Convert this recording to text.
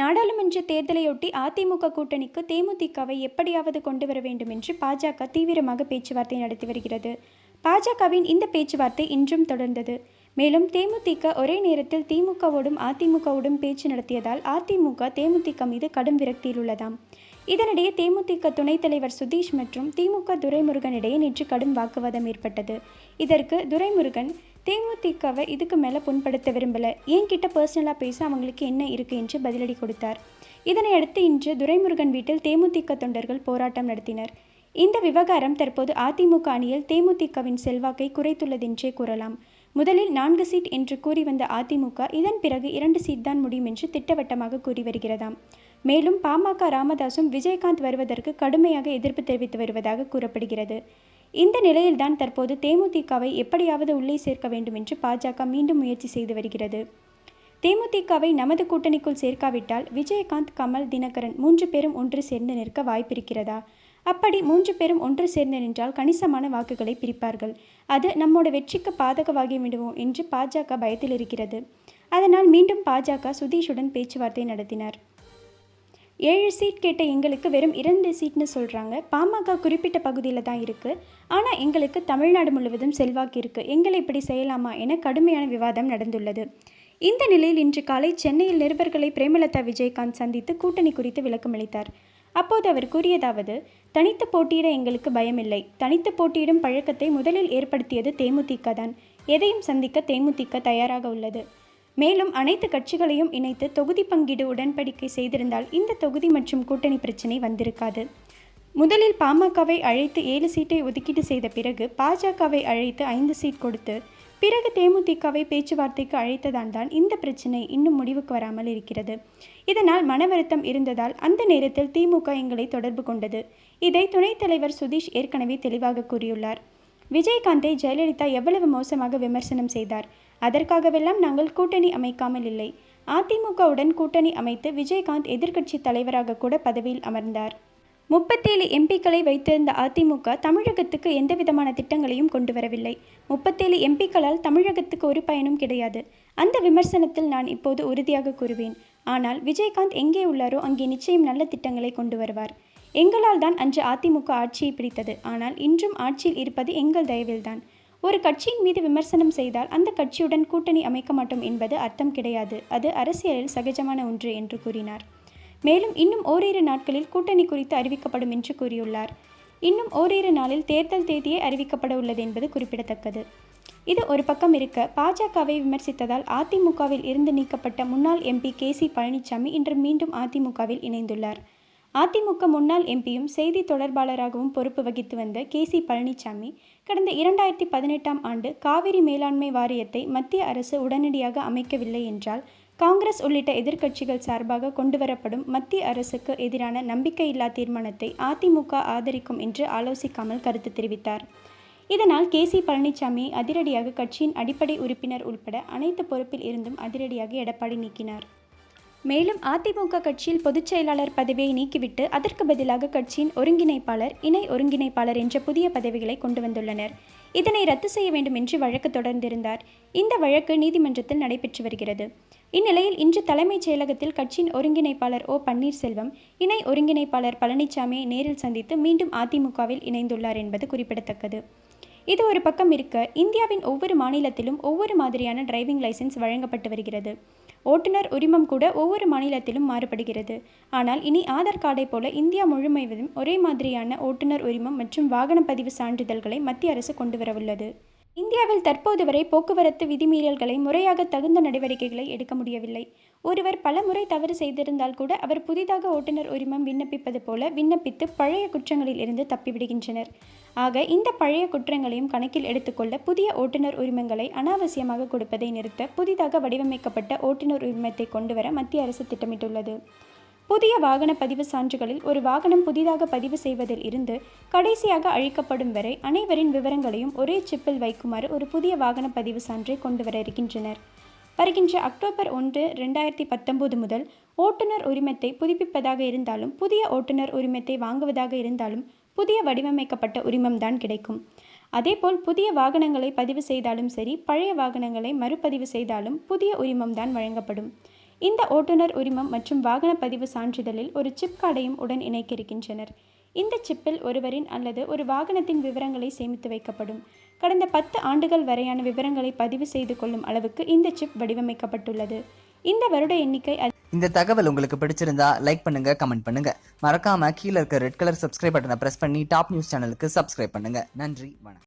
நாடாளுமன்ற தேர்தலையொட்டி அதிமுக கூட்டணிக்கு தேமுதிகவை எப்படியாவது கொண்டு வர வேண்டும் என்று பாஜக தீவிரமாக பேச்சுவார்த்தை நடத்தி வருகிறது. பாஜகவின் இந்த பேச்சுவார்த்தை இன்றும் தொடர்ந்தது. மேலும் தேமுதிக ஒரே நேரத்தில் திமுகவோடும் அதிமுகவோடும் பேச்சு நடத்தியதால் அதிமுக தேமுதிக மீது கடும் விரக்தியில் உள்ளதாம். இதனிடையே தேமுதிக துணைத் தலைவர் சுதீஷ் மற்றும் திமுக துரைமுருகன் இடையே நேற்று கடும் வாக்குவாதம் ஏற்பட்டது. இதற்கு துரைமுருகன் தேமுதிகவை இதுக்கு மேலே புண்படுத்த விரும்பல. என்கிட்ட பர்சனலாக பேச அவங்களுக்கு என்ன இருக்குது என்று பதிலடி கொடுத்தார். இதனையடுத்து இன்று துரைமுருகன் வீட்டில் தேமுதிக தொண்டர்கள் போராட்டம் நடத்தினர். இந்த விவகாரம் தற்போது அதிமுக அணியில் தேமுதிகவின் செல்வாக்கை குறைத்துள்ளதென்றே கூறலாம். முதலில் நான்கு சீட் என்று கூறி வந்த அதிமுக இதன் பிறகு இரண்டு சீட் தான் முடியும் என்று திட்டவட்டமாக கூறி வருகிறதாம். மேலும் பாமக ராமதாசும் விஜயகாந்த் வருவதற்கு கடுமையாக எதிர்ப்பு தெரிவித்து வருவதாக கூறப்படுகிறது. இந்த நிலையில்தான் தற்போது தேமுதிகவை எப்படியாவது உள்ளே சேர்க்க வேண்டும் என்று பாஜக மீண்டும் முயற்சி செய்து வருகிறது. தேமுதிகவை நமது கூட்டணிக்குள் சேர்க்காவிட்டால் விஜயகாந்த் கமல் தினகரன் மூன்று பேரும் ஒன்று சேர்ந்து நிற்க வாய்ப்பிருக்கிறதா? அப்படி மூன்று பேரும் ஒன்று சேர்ந்து நின்றால் கணிசமான வாக்குகளை பிரிப்பார்கள். அது நம்மோட வெற்றிக்கு பாதகமாகி விடுவோம் என்று பாஜக பயத்தில் இருக்கிறது. அதனால் மீண்டும் பாஜக சுதீஷுடன் பேச்சுவார்த்தை நடத்தினார். ஏழு சீட் கேட்ட எங்களுக்கு வெறும் இரண்டு சீட்னு சொல்கிறாங்க பாமக குறிப்பிட்ட பகுதியில் தான் இருக்குது ஆனால் எங்களுக்கு தமிழ்நாடு முழுவதும் செல்வாக்கு இருக்குது எங்களை இப்படி செய்யலாமா என கடுமையான விவாதம் நடந்துள்ளது. இந்த நிலையில் இன்று காலை சென்னையில் நிருபர்களை பிரேமலதா விஜயகாந்த் சந்தித்து கூட்டணி குறித்து விளக்கமளித்தார் அப்போது அவர் கூறியதாவது தனித்து போட்டியிட எங்களுக்கு பயமில்லை. தனித்து போட்டியிடும் பழக்கத்தை முதலில் ஏற்படுத்தியது தேமுதிக தான். எதையும் சந்திக்க தேமுதிக தயாராக உள்ளது. மேலும் அனைத்து கட்சிகளையும் இணைத்து தொகுதி பங்கீடு உடன்படிக்கை செய்திருந்தால் இந்த தொகுதி மற்றும் கூட்டணி பிரச்சினை வந்திருக்காது. முதலில் பாமகவை அழைத்து ஏழு சீட்டை ஒதுக்கீடு செய்த பிறகு பாஜகவை அழைத்து ஐந்து சீட் கொடுத்து பிறகு தேமுதிகவை பேச்சுவார்த்தைக்கு அழைத்ததால் தான் இந்த பிரச்சனை இன்னும் முடிவுக்கு வராமல் இருக்கிறது. இதனால் மன வருத்தம் இருந்ததால் அந்த நேரத்தில் திமுக எங்களை தொடர்பு கொண்டது. இதை துணைத் தலைவர் சுதீஷ் ஏற்கனவே தெளிவாக கூறியுள்ளார். விஜயகாந்தை ஜெயலலிதா எவ்வளவு மோசமாக விமர்சனம் செய்தார்? அதற்காகவெல்லாம் நாங்கள் கூட்டணி அமைக்காமல் இல்லை. அதிமுகவுடன் கூட்டணி அமைத்து விஜயகாந்த் எதிர்க்கட்சி தலைவராக கூட பதவியில் அமர்ந்தார். முப்பத்தேழு எம்பிக்களை வைத்திருந்த அதிமுக தமிழகத்துக்கு எந்தவிதமான திட்டங்களையும் கொண்டு வரவில்லை. முப்பத்தேழு எம்பிக்களால் தமிழகத்துக்கு ஒரு பயனும் கிடையாது. அந்த விமர்சனத்தில் நான் இப்போது உறுதியாக கூறுவேன். ஆனால் விஜயகாந்த் எங்கே உள்ளாரோ அங்கே நிச்சயம் நல்ல திட்டங்களை கொண்டு வருவார். எங்களால் தான் அன்று அதிமுக ஆட்சியை பிடித்தது. ஆனால் இன்றும் ஆட்சியில் இருப்பது எங்கள் தயவில்தான். ஒரு கட்சியின் மீது விமர்சனம் செய்தால் அந்த கட்சியுடன் கூட்டணி அமைக்க மாட்டோம் என்பது அர்த்தம் கிடையாது. அது அரசியலில் சகஜமான ஒன்று என்று கூறினார். மேலும் இன்னும் ஓரிரு நாட்களில் கூட்டணி குறித்து அறிவிக்கப்படும் என்று கூறியுள்ளார். இன்னும் ஓரிரு நாளில் தேர்தல் தேதியே அறிவிக்கப்பட உள்ளது என்பது குறிப்பிடத்தக்கது. இது ஒரு பக்கம் இருக்க பாஜகவை விமர்சித்ததால் அதிமுகவில் இருந்து நீக்கப்பட்ட முன்னாள் எம்பி கே சி பழனிசாமி இன்று மீண்டும் அதிமுகவில் இணைந்துள்ளார். அதிமுக முன்னாள் எம்பியும் செய்தி தொடர்பாளராகவும் பொறுப்பு வகித்து வந்த கே சி பழனிசாமி கடந்த இரண்டாயிரத்தி பதினெட்டாம் ஆண்டு காவிரி மேலாண்மை வாரியத்தை மத்திய அரசு உடனடியாக அமைக்கவில்லை என்றால் காங்கிரஸ் உள்ளிட்ட எதிர்க்கட்சிகள் சார்பாக கொண்டுவரப்படும் மத்திய அரசுக்கு எதிரான நம்பிக்கையில்லா தீர்மானத்தை அதிமுக ஆதரிக்கும் என்று ஆலோசிக்காமல் கருத்து தெரிவித்தார். இதனால் கே சி பழனிசாமி அதிரடியாக கட்சியின் அடிப்படை உறுப்பினர் உள்பட அனைத்து பொறுப்பில் இருந்தும் அதிரடியாக எடப்பாடி நீக்கினார். மேலும் அதிமுக கட்சியில் பொதுச் செயலாளர் பதவியை நீக்கிவிட்டு அதற்கு பதிலாக கட்சியின் ஒருங்கிணைப்பாளர் இணை ஒருங்கிணைப்பாளர் என்ற புதிய பதவிகளை கொண்டு வந்துள்ளனர். இதனை ரத்து செய்ய வேண்டும் என்று வழக்கு தொடர்ந்திருந்தார். இந்த வழக்கு நீதிமன்றத்தில் நடைபெற்று வருகிறது. இந்நிலையில் இன்று தலைமைச் செயலகத்தில் கட்சியின் ஒருங்கிணைப்பாளர் ஓ. பன்னீர்செல்வம் இணை ஒருங்கிணைப்பாளர் பழனிசாமியை நேரில் சந்தித்து மீண்டும் அதிமுகவில் இணைந்துள்ளார் என்பது குறிப்பிடத்தக்கது. இது ஒரு பக்கம் இருக்க இந்தியாவின் ஒவ்வொரு மாநிலத்திலும் ஒவ்வொரு மாதிரியான டிரைவிங் லைசென்ஸ் வழங்கப்பட்டு வருகிறது. ஓட்டுநர் உரிமம் கூட ஒவ்வொரு மாநிலத்திலும் மாறுபடுகிறது. ஆனால் இனி ஆதார் கார்டை போல இந்தியா முழுமைவதும் ஒரே மாதிரியான ஓட்டுநர் உரிமம் மற்றும் வாகன பதிவு சான்றிதழ்களை மத்திய அரசு கொண்டு வரவுள்ளது. இந்தியாவில் தற்போது வரை போக்குவரத்து விதிமீறல்களை முறையாக தகுந்த நடவடிக்கைகளை எடுக்க முடியவில்லை. ஒருவர் பல முறை தவறு செய்திருந்தால் கூட அவர் புதிதாக ஓட்டுநர் உரிமம் விண்ணப்பிப்பது போல விண்ணப்பித்து பழைய குற்றங்களில் இருந்து தப்பிவிடுகின்றனர். ஆக இந்த பழைய குற்றங்களையும் கணக்கில் எடுத்துக்கொள்ள புதிய ஓட்டுநர் உரிமங்களை அனாவசியமாக கொடுப்பதை நிறுத்த புதிதாக வடிவமைக்கப்பட்ட ஓட்டுநர் உரிமத்தை கொண்டுவர மத்திய அரசு திட்டமிட்டுள்ளது. புதிய வாகன பதிவு சான்றுகளில் ஒரு வாகனம் புதிதாக பதிவு செய்வதில் இருந்து கடைசியாக அழிக்கப்படும் வரை அனைவரின் விவரங்களையும் ஒரே சிப்பில் வைக்குமாறு ஒரு புதிய வாகன பதிவு சான்றை கொண்டு வர இருக்கின்றனர். வருகின்ற அக்டோபர் ஒன்று ரெண்டாயிரத்தி பத்தொன்பது முதல் ஓட்டுநர் உரிமத்தை புதுப்பிப்பதாக இருந்தாலும் புதிய ஓட்டுநர் உரிமத்தை வாங்குவதாக இருந்தாலும் புதிய வடிவமைக்கப்பட்ட உரிமம்தான் கிடைக்கும். அதேபோல் புதிய வாகனங்களை பதிவு செய்தாலும் சரி பழைய வாகனங்களை மறுபதிவு செய்தாலும் புதிய உரிமம்தான் வழங்கப்படும். இந்த ஓட்டுநர் உரிமம் மற்றும் வாகன பதிவு சான்றிதழில் ஒரு சிப் கார்டையும் உடன் இணைக்க இருக்கின்றனர் இந்த சிப்பில் ஒருவரின் அல்லது ஒரு வாகனத்தின் விவரங்களை சேமித்து வைக்கப்படும். கடந்த பத்து ஆண்டுகள் வரையான விவரங்களை பதிவு செய்து கொள்ளும் அளவுக்கு இந்த சிப் வடிவமைக்கப்பட்டுள்ளது. இந்த வருட எண்ணிக்கை இந்த தகவல் உங்களுக்கு பிடிச்சிருந்தா லைக் பண்ணுங்க கமெண்ட் பண்ணுங்க. மறக்காம கீழே இருக்க ரெட் கலர் சப்ஸ்கிரைப் பட்டனை பிரஸ் பண்ணி டாப் நியூஸ் சேனலுக்கு சப்ஸ்கிரைப் பண்ணுங்க. நன்றி வணக்கம்.